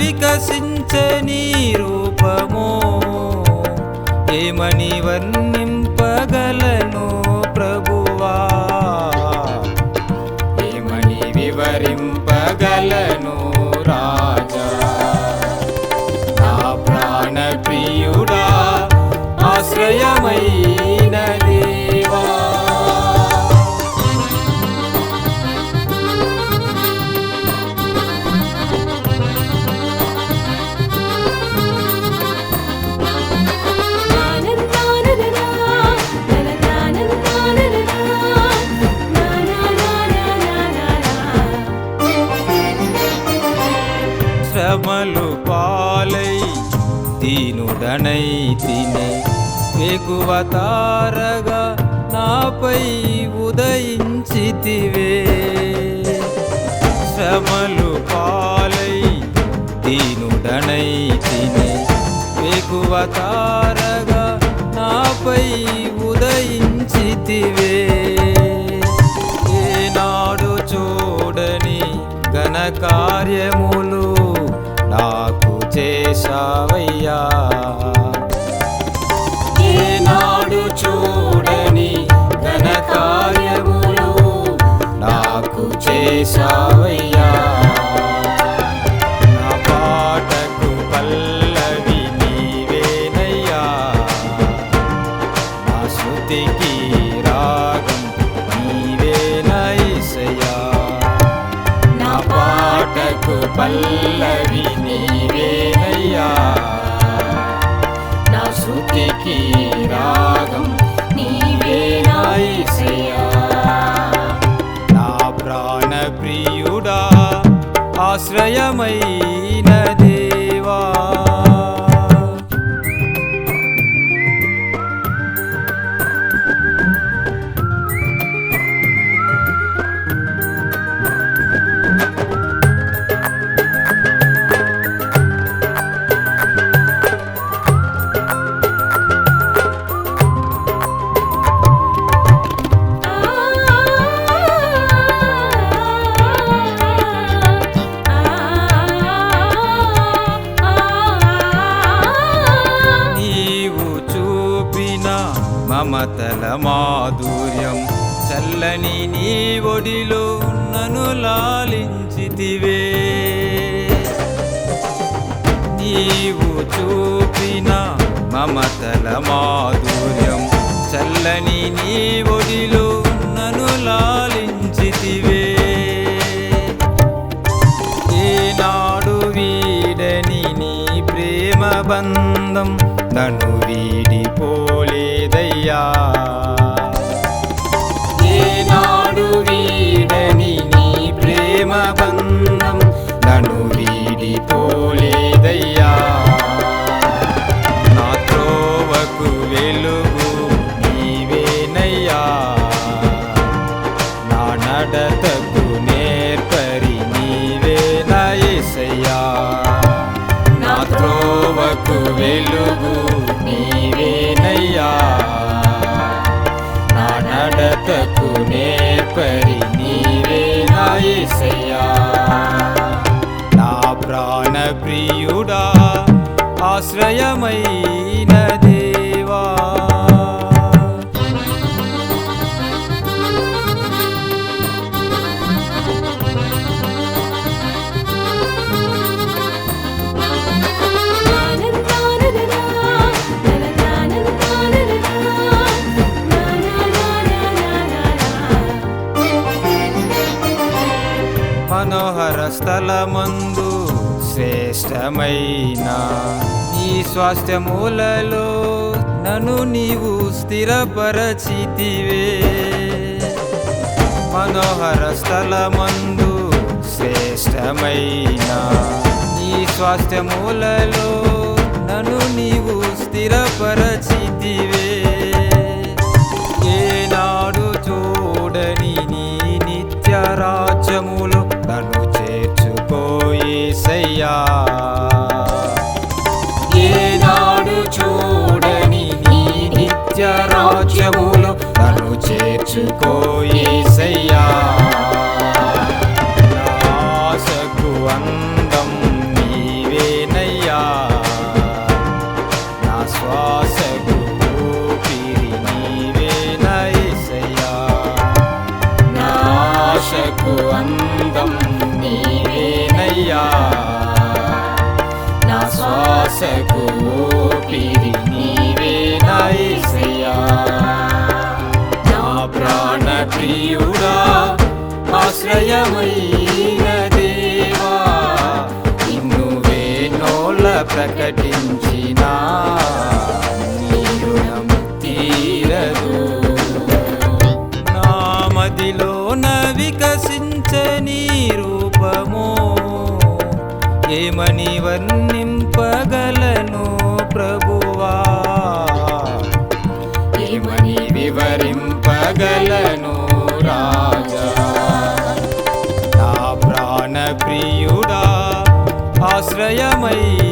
వికసించే నీ రూపము ఏమని వర్ణింపగలను? పాలై దీనుడనై నాపై ఉదయించితివే. శ్రమలు పాలై దీనుడనై తినే నాపై ఉదయించితివే. ఏనాడు చూడని ఘన కార్యములు చేశావయ్యా. ఏనాడు చూడని ఘన కార్యములు నాకు చేశావయ్యా. నా పాటకు పల్లవి నీవేనయ్యా. నా శృతికి రాగం నీవేనైసయ్యా నా పాటకు పల్లవి శృతికి మమతల మాధుర్యం. చల్లని నీ ఒడిలో నన్ను లాలించితివే. నీవు చూపిన మమతల మాధుర్యం. చల్లని నీ ఒడిలో నన్ను లాలించితివే. ఏనాడు వీడని నీ ప్రేమ బంధం నన్ను వీడి వీడిపోలేదయ్యా ఏనాడు వీడని నీ ప్రేమ బంధం నన్ను వీడిపోలేదయ్యా నా త్రోవకు వెలుగు నీవేనయ్యా. నా నడతకు నేర్పరి నీవేనయ్యా నా త్రోవకు వెలుగు ఆశ్రయమైన దేవా. మనోహర స్థలమందు శ్రేష్టమైన ఈ స్వాస్థ్యములలో నన్ను నీవు స్థిరపరచితివే. మనోహర స్థలమందు శ్రేష్టమైన ఈ స్వాస్థ్యములలో నన్ను నీవు స్థిరపరచితివే. కొంచెములు తను నీ నిత్య ఆశకు అందం నీవేనయ్యా. నా శ్వాసకు ఊపిరి నీవేనా యేసయ్యా నా ఆశకు అందం నీవేనయ్యా. నా శ్వాసకు ఊపిరి నీవేనా ప్రియుడా ఆశ్రయమైన దేవా ఇన్ను వేణోల ప్రకటించిన తీరదు. నా మదిలోన నీ రూపమో ఏమని వర్ణింపగలను ప్రభువా? ఏమని लनु राजा। प्राण प्रियु आश्रयमयी